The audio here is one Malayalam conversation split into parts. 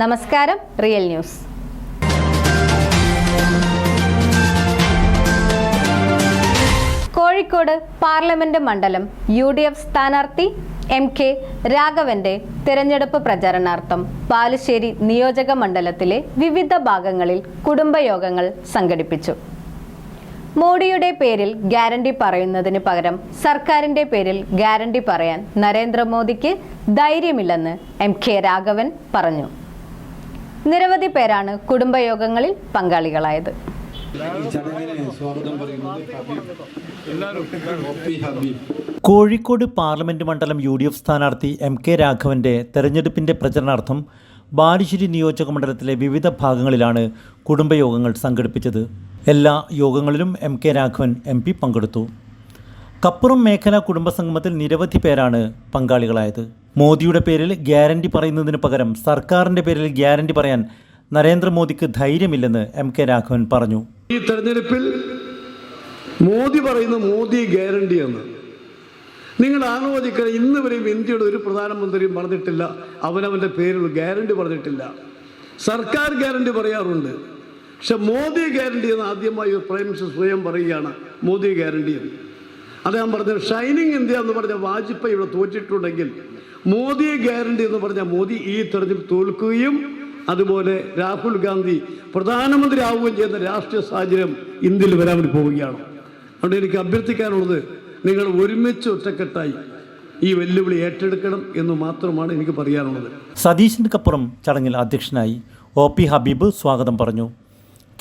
നമസ്കാരം റിയൽ ന്യൂസ്. കോഴിക്കോട് പാർലമെന്റ് മണ്ഡലം യു ഡി എഫ് സ്ഥാനാർത്ഥി എം കെ രാഘവന്റെ തിരഞ്ഞെടുപ്പ് പ്രചരണാർത്ഥം ബാലുശ്ശേരി നിയോജക മണ്ഡലത്തിലെ വിവിധ ഭാഗങ്ങളിൽ കുടുംബയോഗങ്ങൾ സംഘടിപ്പിച്ചു. മോഡിയുടെ പേരിൽ ഗ്യാരണ്ടി പറയുന്നതിന് പകരം സർക്കാരിന്റെ പേരിൽ ഗ്യാരണ്ടി പറയാൻ നരേന്ദ്രമോദിക്ക് ധൈര്യമില്ലെന്ന് എം കെ രാഘവൻ പറഞ്ഞു. നിരവധി പേരാണ് കുടുംബയോഗങ്ങളിൽ പങ്കാളികളായത്. കോഴിക്കോട് പാർലമെന്റ് മണ്ഡലം യു ഡി എഫ് സ്ഥാനാർത്ഥി എം കെ രാഘവന്റെ തെരഞ്ഞെടുപ്പിന്റെ പ്രചരണാർത്ഥം ബാലുശ്ശേരി നിയോജക മണ്ഡലത്തിലെ വിവിധ ഭാഗങ്ങളിലാണ് കുടുംബയോഗങ്ങൾ സംഘടിപ്പിച്ചത്. എല്ലാ യോഗങ്ങളിലും എം കെ രാഘവൻ എം പങ്കെടുത്തു. കപ്പുറം മേഖലാ കുടുംബസംഗമത്തിൽ നിരവധി പേരാണ് പങ്കാളികളായത്. മോദിയുടെ പേരിൽ ഗ്യാരണ്ടി പറയുന്നതിന് പകരം സർക്കാരിന്റെ പേരിൽ ഗ്യാരണ്ടി പറയാൻ നരേന്ദ്രമോദിക്ക് ധൈര്യമില്ലെന്ന് എം കെ രാഘവൻ പറഞ്ഞു. ഈ തെരഞ്ഞെടുപ്പിൽ മോദി പറയുന്ന മോദി ഗ്യാരണ്ടി എന്ന് നിങ്ങൾ ആലോചിക്കണം ഇന്ന് വരെയും ഇന്ത്യയുടെ ഒരു പ്രധാനമന്ത്രിയും പറഞ്ഞിട്ടില്ല. അവനവന്റെ പേരിൽ ഗ്യാരണ്ടി പറഞ്ഞിട്ടില്ല. സർക്കാർ ഗ്യാരണ്ടി പറയാറുണ്ട്. പക്ഷെ മോദി ഗ്യാരണ്ടി എന്ന് ആദ്യമായി പ്രൈം മിനിസ്റ്റർ സ്വയം പറയുകയാണ്. മോദി ഗ്യാരണ്ടി എന്ന് അദ്ദേഹം പറഞ്ഞത് ഷൈനിങ് ഇന്ത്യ എന്ന് പറഞ്ഞ വാജ്പേയി ഇവിടെ തോറ്റിട്ടുണ്ടെങ്കിൽ മോദി ഗ്യാരണ്ടി എന്ന് പറഞ്ഞ മോദി ഈ തെരഞ്ഞെടുപ്പ് തോൽക്കുകയും അതുപോലെ രാഹുൽ ഗാന്ധി പ്രധാനമന്ത്രി ആവുകയും ചെയ്യുന്ന രാഷ്ട്രീയ സാഹചര്യം ഇന്ത്യയിൽ വരാൻ വേണ്ടി പോവുകയാണ്. അതുകൊണ്ട് എനിക്ക് അഭ്യർത്ഥിക്കാനുള്ളത് നിങ്ങൾ ഒരുമിച്ച് ഒറ്റക്കെട്ടായി ഈ വെല്ലുവിളി ഏറ്റെടുക്കണം എന്ന് മാത്രമാണ് എനിക്ക് പറയാനുള്ളത്. സതീശൻ കപ്പുറം ചടങ്ങിൽ അധ്യക്ഷനായി ഒ പി ഹബീബ് സ്വാഗതം പറഞ്ഞു.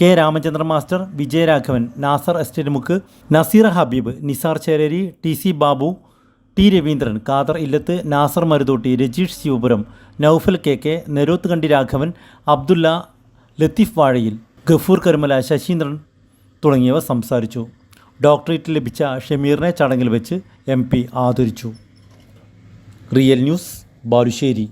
K Ramachandran master Vijayaraghavan Nasar estate മുക്ക് Naseer Habeeb Nisar Chereri T C Babu T Raveendran Khader Illath Nasar Maruthotti Rajeesh Sivapuram Noufal K K Nerothu Kandi Raghavan Abdulla Latheef Vazhayil Gafoor Karumala Saseendran തുടങ്ങിയവ സംസാരിച്ചു. ഡോക്ടറേറ്റ് ലഭിച്ച ഷമീറിനെ ചടങ്ങിൽ വെച്ച് എം ആദരിച്ചു. Real news Balussery.